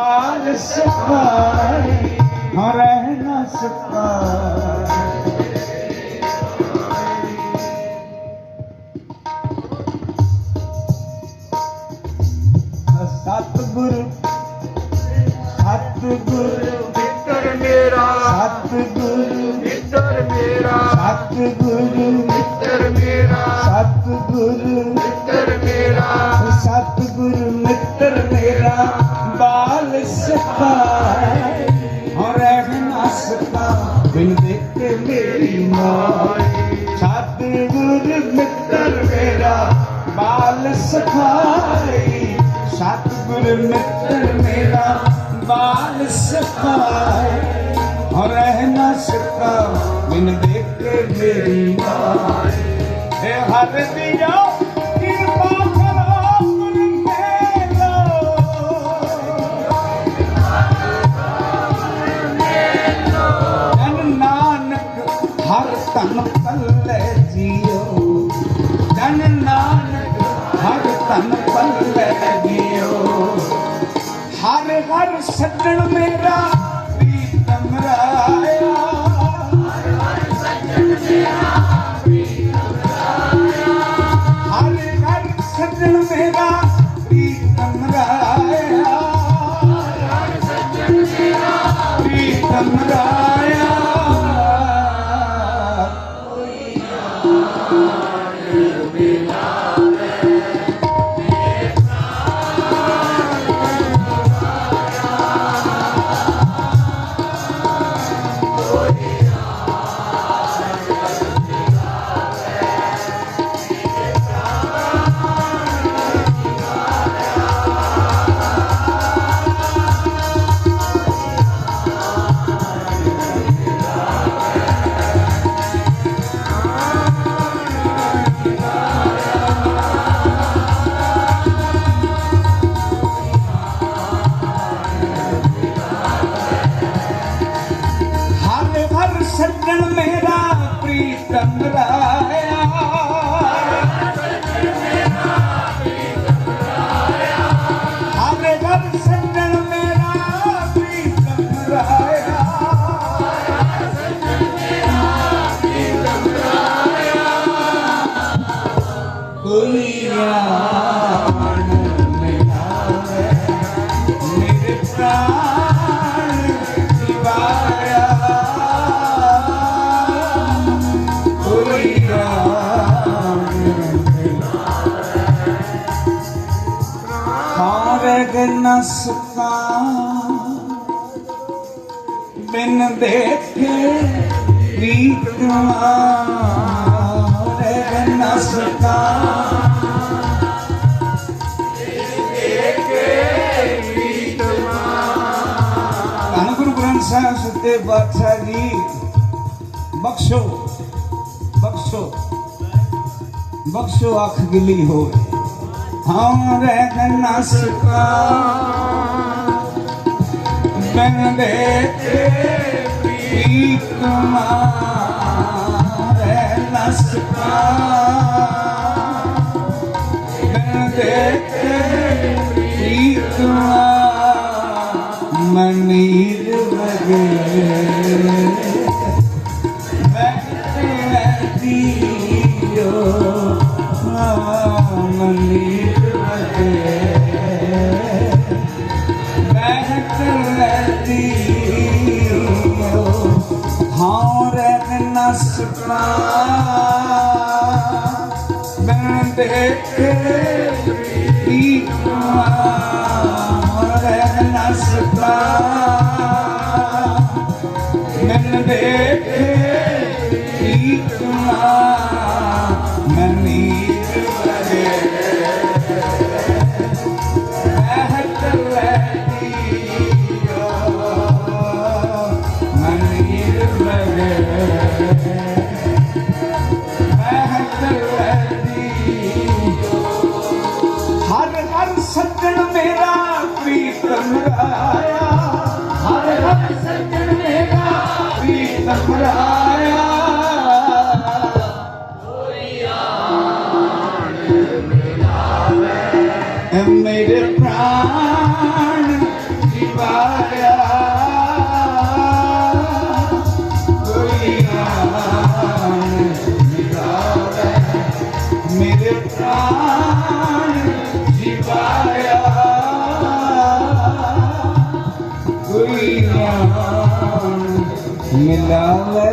ਹਾਲ ਸਫ਼ਾਈ ਹਾਂ ਰਹਿਣਾ ਸਫ਼ਾਈ। ਸਤਿਗੁਰ ਸਤਿਗੁਰ ਮਿੱਤਰ ਮੇਰਾ। ਸਤਿਗੁਰ ਮਿੱਤਰ ਮੇਰਾ। ਸਤਿਗੁਰ ਮਿੱਤਰ ਮੇਰਾ। ਸਤਿਗੁਰ। ਮਿੱਤਰ ਨਸਤਾ ਹੈ ਹਰ ਬਿਨ ਦੇਖੇ ਮੇਰੀ ਮਿੱਤਰ ਬਾਲ ਸਖਾਈ ਸਤ ਮਿੱਤਰ ਮੇਰਾ ਬਾਲ ਸਖਾਈ ਹਰ ਐ ਬਿਨ ਦੇਖੇ ਮੇਰੀ ਮਾਏ ਨਾਨਕ ਪੱਲੇ ਜੀਓ। ਜਨ ਨਾਨਕ ਹਰ ਤਨ ਪੱਲੇ ਜੀਓ। ਹਰ ਹਰ ਸੱਜਣ ਮੇਰਾ ਮੇਰੇ ਪ੍ਰਾਣ ਦਿਵਾਇਆ ਕੋਈ ਯਾਰ ਹਾਰਗ ਬਿਨ ਦੇਖੇ ਪ੍ਰੀਤਮਾ ਰਗ ਧੰਨ ਗੁਰੂ ਬਾਦਸ਼ਾਹ ਜੀ ਬਖਸ਼ੋ ਬਖਸ਼ੋ ਬਖਸ਼ੋ ਅੱਖ ਗਿੱਲੀ ਹੋਵੇ ਹਾਂ ਰਹਿ ਨਾ ਸਕਾ ਬਨ ਦੇਖੇ ਪ੍ਰੀਤਮਾ ਰਹਿ ਨਾ ਸਕਾ ਬਨ ਦੇਖੇ ਪ੍ਰੀਤਮਾ ਮਨੀਰ ਵਗੇ ਦੀਓ ਮਨੀਰ ਵਗੇ। ਦੀਓ ਹਾਂ ਰਹਿ ਨਾ ਸਕਾ ਬਨ ਦੇਖੇ ਪ੍ਰੀਤਮਾ ਰਹਿ ਮਨ ਦੇਖੇ ਮੇਰੇ ਪ੍ਰਾਣ ਜਿਵਾਇਆ ਕੋਈ ਆਣ ਜਿਵਾਇਆ ਮੇਰੇ ਪ੍ਰਾਣ ਜਿਵਾਇਆ ਕੋਈ ਆਣ ਮਿਲਾਵੇ